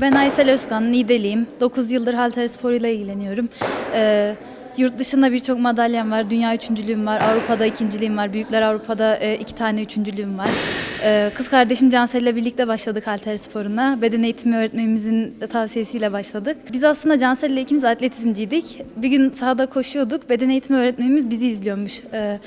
Ben Aysel Özkan, Nideliyim. 9 yıldır halter sporuyla ilgileniyorum. Ee, yurt dışında birçok madalyam var. Dünya üçüncülüğüm var. Avrupa'da ikinciliğim var. Büyükler Avrupa'da e, iki tane üçüncülüğüm var. Ee, kız kardeşim Cansel ile birlikte başladık halter sporuna. Beden eğitimi öğretmenimizin tavsiyesiyle başladık. Biz aslında Cansel ile ikimiz atletizmciydik. Bir gün sahada koşuyorduk. Beden eğitimi öğretmenimiz bizi izliyormuş. Ee,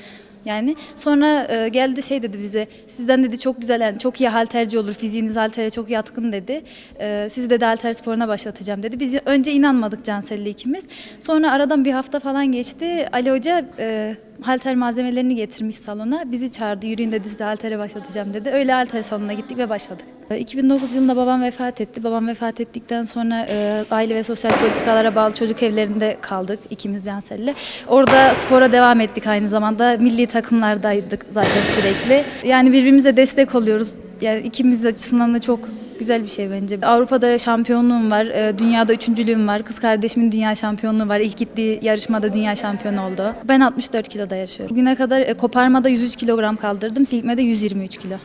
yani sonra e, geldi şey dedi bize sizden dedi çok güzel yani çok iyi halterci olur fiziğiniz haltere çok yatkın dedi. E, sizi dedi halter sporuna başlatacağım dedi. Biz önce inanmadık Cansel'le ikimiz. Sonra aradan bir hafta falan geçti. Ali Hoca e, halter malzemelerini getirmiş salona. Bizi çağırdı yürüyün dedi size haltere başlatacağım dedi. Öyle halter salonuna gittik ve başladık. E, 2009 yılında babam vefat etti. Babam vefat ettikten sonra e, aile ve sosyal politikalara bağlı çocuk evlerinde kaldık ikimiz Cansel'le. Orada spora devam ettik aynı zamanda. Milli takımlardaydık zaten sürekli. Yani birbirimize destek oluyoruz. Yani ikimiz açısından da çok güzel bir şey bence. Avrupa'da şampiyonluğum var, e, dünyada üçüncülüğüm var. Kız kardeşimin dünya şampiyonluğu var. İlk gittiği yarışmada dünya şampiyonu oldu. Ben 64 kiloda yaşıyorum. Bugüne kadar e, koparmada 103 kilogram kaldırdım, silkmede 123 kilo.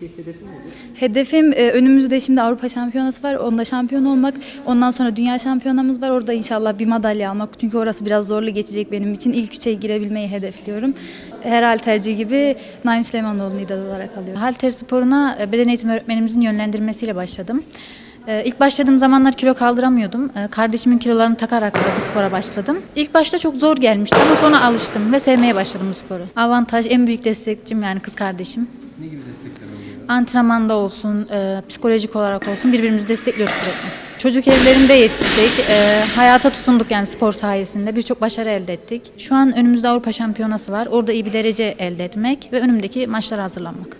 Peki hedefin nedir? Hedefim e, önümüzde şimdi Avrupa Şampiyonası var. Onda şampiyon olmak. Ondan sonra Dünya Şampiyonamız var. Orada inşallah bir madalya almak. Çünkü orası biraz zorlu geçecek benim için. İlk üçe girebilmeyi hedefliyorum. Her halterci gibi Naim Süleymanoğlu'nu idol olarak alıyorum. Halter sporuna e, beden eğitimi öğretmenimizin yönlendirmesiyle başladım. E, İlk başladığım zamanlar kilo kaldıramıyordum. E, Kardeşimin kilolarını takarak da bu spora başladım. İlk başta çok zor gelmişti ama sonra alıştım ve sevmeye başladım bu sporu. Avantaj en büyük destekçim yani kız kardeşim. Ne gibi destekler oluyor? Antrenmanda olsun, e, psikolojik olarak olsun birbirimizi destekliyoruz sürekli. Çocuk evlerinde yetiştik, e, hayata tutunduk yani spor sayesinde birçok başarı elde ettik. Şu an önümüzde Avrupa Şampiyonası var, orada iyi bir derece elde etmek ve önümdeki maçlara hazırlanmak.